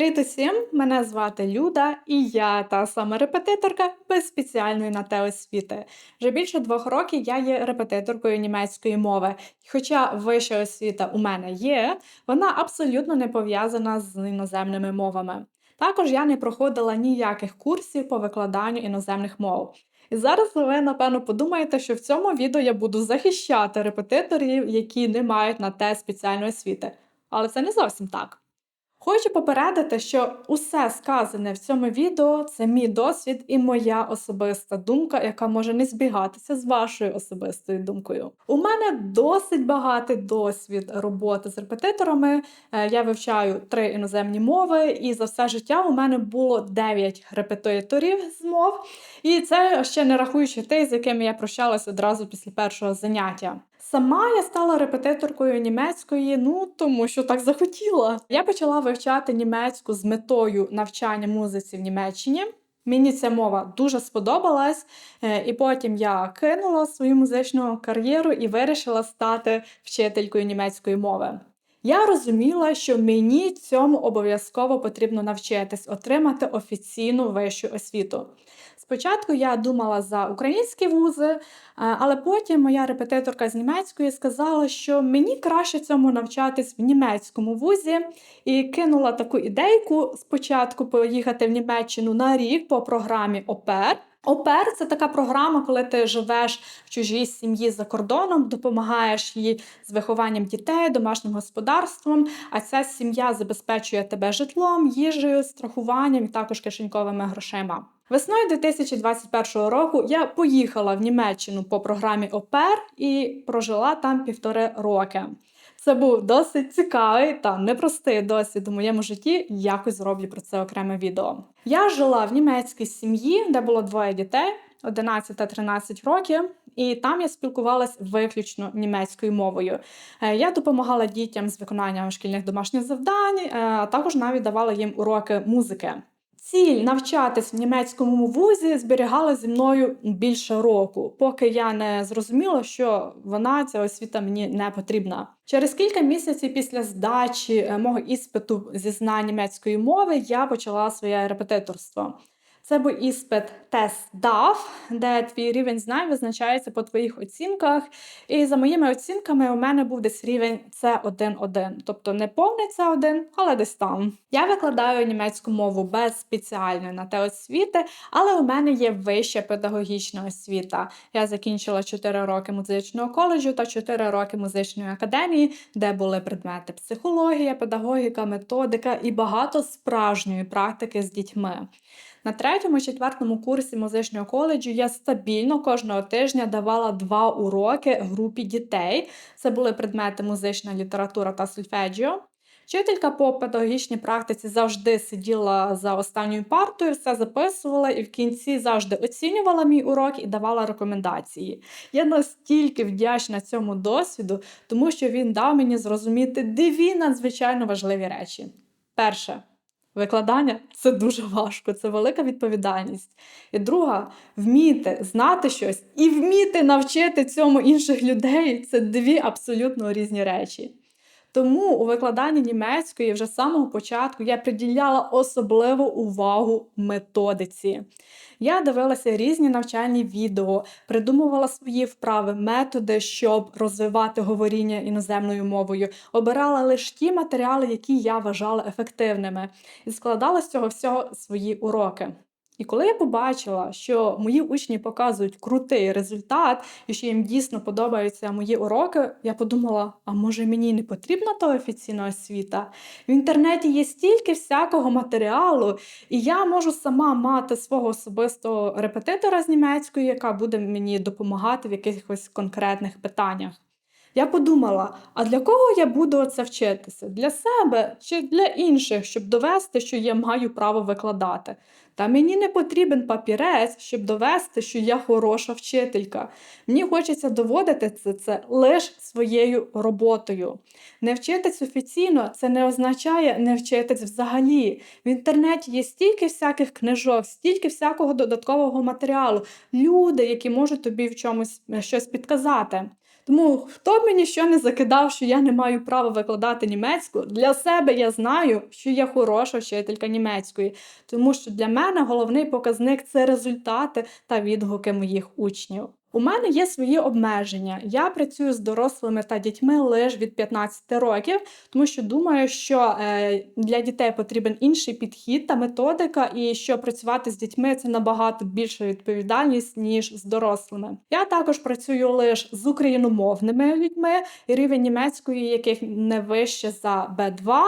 Привіт усім! Мене звати Люда, і я та сама репетиторка без спеціальної на те освіти. Вже більше двох років я є репетиторкою німецької мови. Хоча вища освіта у мене є, вона абсолютно не пов'язана з іноземними мовами. Також я не проходила ніяких курсів по викладанню іноземних мов. І зараз ви, напевно, подумаєте, що в цьому відео я буду захищати репетиторів, які не мають на те спеціальної освіти. Але це не зовсім так. Хочу попередити, що усе сказане в цьому відео це мій досвід і моя особиста думка, яка може не збігатися з вашою особистою думкою. У мене досить багатий досвід роботи з репетиторами. Е, Я вивчаю три іноземні мови, і за все життя у мене було 9 репетиторів з мов. І це ще не рахуючи тих, з якими я прощалася одразу після першого заняття. Сама я стала репетиторкою німецької, ну тому що так захотіла. Я почала вивчати німецьку з метою навчання музиці в Німеччині. Мені ця мова дуже сподобалась, е, і потім я кинула свою музичну кар'єру і вирішила стати вчителькою німецької мови. Я розуміла, що мені цьому обов'язково потрібно навчитись, отримати офіційну вищу освіту. Спочатку я думала за українські вузи, е, але потім моя репетиторка з німецької сказала, що мені краще цьому навчатись в німецькому вузі, і кинула таку ідейку спочатку поїхати в Німеччину на рік по програмі ОПЕР. ОПЕР це така програма, коли ти живеш в чужій сім'ї за кордоном, допомагаєш їй з вихованням дітей, домашнім господарством. А ця сім'я забезпечує тебе житлом, їжею, страхуванням і також кишеньковими грошима. Весною 2021 року я поїхала в Німеччину по програмі ОПЕР і прожила там півтори роки. Це був досить цікавий та непростий досвід у моєму житті. Якось зроблю про це окреме відео. Я жила в німецькій сім'ї, де було двоє дітей 11 та 13 років. І там я спілкувалась виключно німецькою мовою. Е, Я допомагала дітям з виконанням шкільних домашніх завдань, е, а також навіть давала їм уроки музики. Ціль навчатись в німецькому вузі зберігала зі мною більше року, поки я не зрозуміла, що вона ця освіта мені не потрібна. Через кілька місяців після здачі е, мого іспиту зі знань німецької мови я почала своє репетиторство. Це був іспит тест DAF, де твій рівень знань визначається по твоїх оцінках. І за моїми оцінками у мене був десь рівень С1-1, тобто не повний С1, але десь там. Я викладаю німецьку мову без спеціальної на те освіти, але у мене є вища педагогічна освіта. Я закінчила 4 роки музичного коледжу та 4 роки музичної академії, де були предмети психологія, педагогіка, методика і багато справжньої практики з дітьми. На третьому четвертому курсі музичного коледжу я стабільно кожного тижня давала два уроки групі дітей. Це були предмети музична література та сольфеджіо. Вчителька по педагогічній практиці завжди сиділа за останньою партою, все записувала і в кінці завжди оцінювала мій урок і давала рекомендації. Я настільки вдячна цьому досвіду, тому що він дав мені зрозуміти дві надзвичайно важливі речі. Перше. Викладання це дуже важко, це велика відповідальність. І друга, вміти знати щось і вміти навчити цьому інших людей це дві абсолютно різні речі. Тому у викладанні німецької вже з самого початку я приділяла особливу увагу методиці. Я дивилася різні навчальні відео, придумувала свої вправи, методи, щоб розвивати говоріння іноземною мовою, обирала лише ті матеріали, які я вважала ефективними, і складала з цього всього свої уроки. І коли я побачила, що мої учні показують крутий результат і що їм дійсно подобаються мої уроки, я подумала: а може мені не потрібна та офіційна освіта? В інтернеті є стільки всякого матеріалу, і я можу сама мати свого особистого репетитора з німецької, яка буде мені допомагати в якихось конкретних питаннях. Я подумала: а для кого я буду це вчитися? Для себе чи для інших, щоб довести, що я маю право викладати? Та мені не потрібен папірець, щоб довести, що я хороша вчителька. Мені хочеться доводити це, це лише своєю роботою. Не офіційно це не означає не взагалі. В інтернеті є стільки всяких книжок, стільки всякого додаткового матеріалу, люди, які можуть тобі в чомусь щось підказати. Тому хто б мені що не закидав, що я не маю права викладати німецьку, для себе я знаю, що я хороша вчителька німецької, тому що для мене головний показник це результати та відгуки моїх учнів. У мене є свої обмеження. Я працюю з дорослими та дітьми лише від 15 років, тому що думаю, що е, для дітей потрібен інший підхід та методика, і що працювати з дітьми це набагато більша відповідальність ніж з дорослими. Я також працюю лише з україномовними людьми, рівень німецької, яких не вище за B2,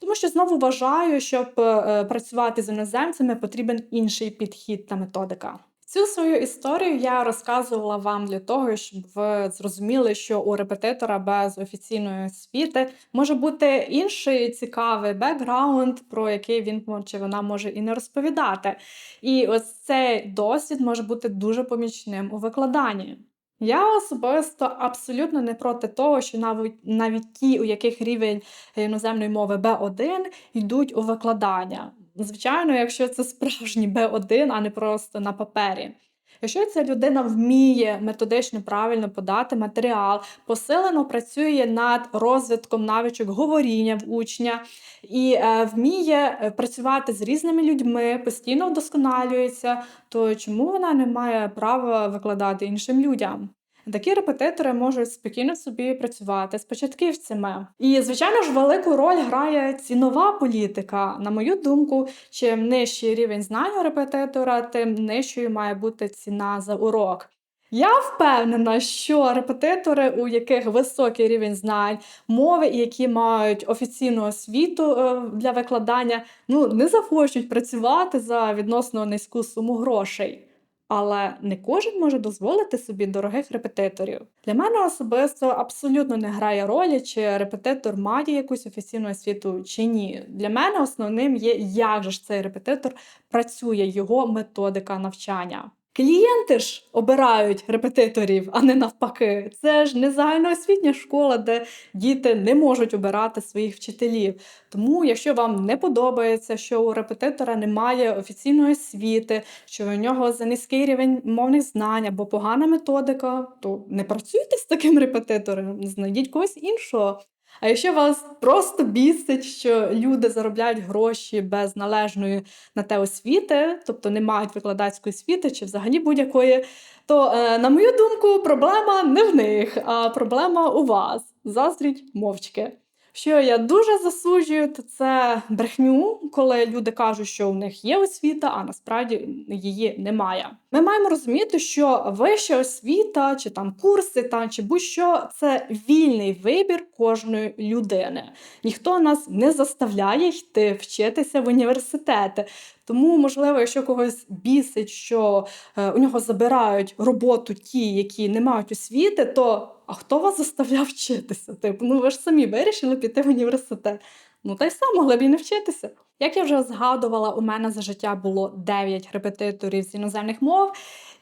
тому що знову вважаю, щоб е, працювати з іноземцями, потрібен інший підхід та методика. Цю свою історію я розказувала вам для того, щоб ви зрозуміли, що у репетитора без офіційної освіти може бути інший цікавий бекграунд, про який він чи вона може і не розповідати. І ось цей досвід може бути дуже помічним у викладанні. Я особисто абсолютно не проти того, що навіть навіть ті, у яких рівень іноземної мови Б1, йдуть у викладання. Звичайно, якщо це справжній Б1, а не просто на папері. Якщо ця людина вміє методично правильно подати матеріал, посилено працює над розвитком навичок говоріння в учня і е, вміє е, працювати з різними людьми, постійно вдосконалюється, то чому вона не має права викладати іншим людям? Такі репетитори можуть спокійно собі працювати з початківцями. І, звичайно ж, велику роль грає цінова політика. На мою думку, чим нижчий рівень знань у репетитора, тим нижчою має бути ціна за урок. Я впевнена, що репетитори, у яких високий рівень знань, мови і які мають офіційну освіту е, для викладання, ну не захочуть працювати за відносно низьку суму грошей. Але не кожен може дозволити собі дорогих репетиторів. Для мене особисто абсолютно не грає ролі, чи репетитор має якусь офіційну освіту чи ні. Для мене основним є, як же ж цей репетитор працює, його методика навчання. Клієнти ж обирають репетиторів, а не навпаки. Це ж не загальноосвітня школа, де діти не можуть обирати своїх вчителів. Тому, якщо вам не подобається, що у репетитора немає офіційної освіти, що у нього за низький рівень мовних знань або погана методика, то не працюйте з таким репетитором, знайдіть когось іншого. А якщо вас просто бісить, що люди заробляють гроші без належної на те освіти, тобто не мають викладацької освіти чи взагалі будь-якої, то, е, на мою думку, проблема не в них, а проблема у вас. Заздріть мовчки. Що я дуже засуджую, то це брехню, коли люди кажуть, що у них є освіта, а насправді її немає. Ми маємо розуміти, що вища освіта, чи там курси, та чи будь-що це вільний вибір кожної людини. Ніхто нас не заставляє йти вчитися в університети. Тому, можливо, якщо когось бісить, що е, у нього забирають роботу ті, які не мають освіти, то а хто вас заставляв вчитися? Типу, ну ви ж самі вирішили піти в університет. Ну та й сам могли б і не вчитися. Як я вже згадувала, у мене за життя було 9 репетиторів з іноземних мов,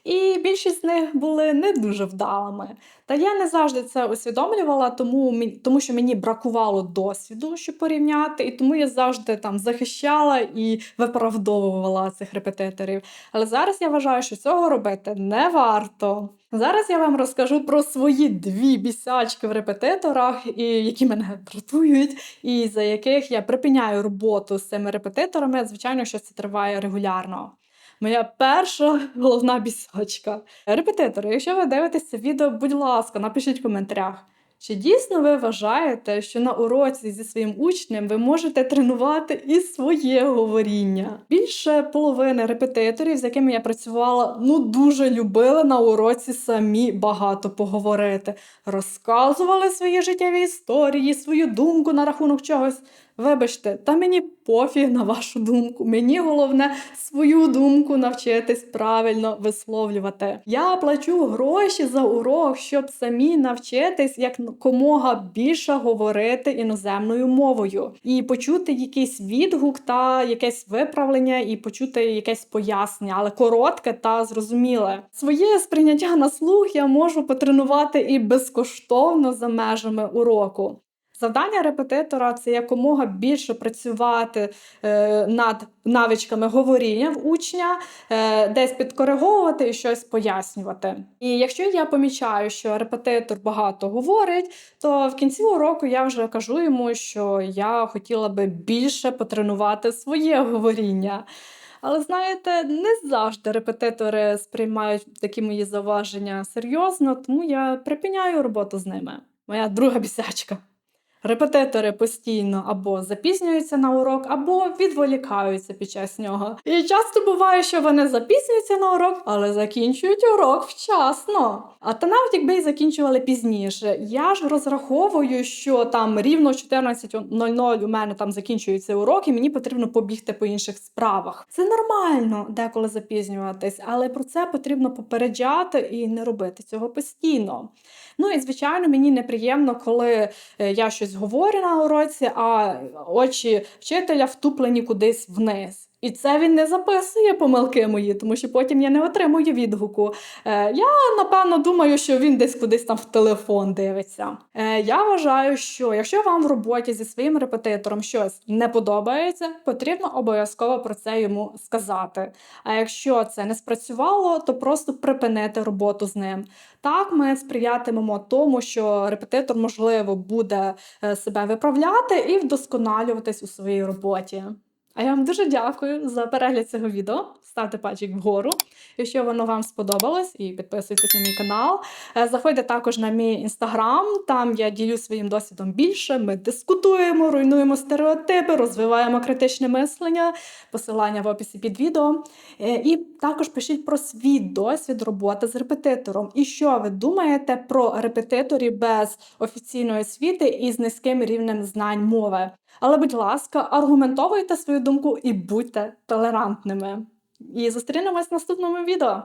і більшість з них були не дуже вдалими. Та я не завжди це усвідомлювала, тому тому що мені бракувало досвіду, щоб порівняти, і тому я завжди там захищала і виправдовувала цих репетиторів. Але зараз я вважаю, що цього робити не варто. Зараз я вам розкажу про свої дві бісячки в репетиторах, і які мене дратують, і за яких я припиняю роботу з цими репетиторами. Звичайно, що це триває регулярно. Моя перша головна бісячка. Репетитори, якщо ви дивитесь це відео, будь ласка, напишіть в коментарях. Чи дійсно ви вважаєте, що на уроці зі своїм учнем ви можете тренувати і своє говоріння? Більше половини репетиторів, з якими я працювала, ну дуже любили на уроці самі багато поговорити, розказували свої життєві історії, свою думку на рахунок чогось. Вибачте, та мені пофіг на вашу думку. Мені головне свою думку навчитись правильно висловлювати. Я плачу гроші за урок, щоб самі навчитись якомога більше говорити іноземною мовою і почути якийсь відгук та якесь виправлення, і почути якесь пояснення, але коротке та зрозуміле. Своє сприйняття на слух я можу потренувати і безкоштовно за межами уроку. Завдання репетитора це якомога більше працювати е, над навичками говоріння в учня, е, десь підкориговувати і щось пояснювати. І якщо я помічаю, що репетитор багато говорить, то в кінці уроку я вже кажу йому, що я хотіла би більше потренувати своє говоріння. Але знаєте, не завжди репетитори сприймають такі мої зауваження серйозно, тому я припиняю роботу з ними. Моя друга бісячка. Репетитори постійно або запізнюються на урок, або відволікаються під час нього. І часто буває, що вони запізнюються на урок, але закінчують урок вчасно. А та навіть якби і закінчували пізніше, я ж розраховую, що там рівно о 14.00 у мене там закінчується урок, і мені потрібно побігти по інших справах. Це нормально деколи запізнюватись, але про це потрібно попереджати і не робити цього постійно. Ну і звичайно, мені неприємно, коли е, я щось говорю на уроці, а очі вчителя втуплені кудись вниз. І це він не записує помилки мої, тому що потім я не отримую відгуку. Е, я напевно думаю, що він десь кудись там в телефон дивиться. Е, я вважаю, що якщо вам в роботі зі своїм репетитором щось не подобається, потрібно обов'язково про це йому сказати. А якщо це не спрацювало, то просто припинити роботу з ним. Так, ми сприятимемо тому, що репетитор, можливо, буде е, себе виправляти і вдосконалюватись у своїй роботі. А я вам дуже дякую за перегляд цього відео. Ставте пальчик вгору, якщо воно вам сподобалось, і підписуйтесь на мій канал. Е, Заходьте також на мій інстаграм, там я ділю своїм досвідом більше. Ми дискутуємо, руйнуємо стереотипи, розвиваємо критичне мислення, посилання в описі під відео. Е, І також пишіть про свій досвід роботи з репетитором. І що ви думаєте про репетиторів без офіційної освіти і з низьким рівнем знань мови? Але, будь ласка, аргументовуйте свою думку і будьте толерантними. І зустрінемось в наступному відео.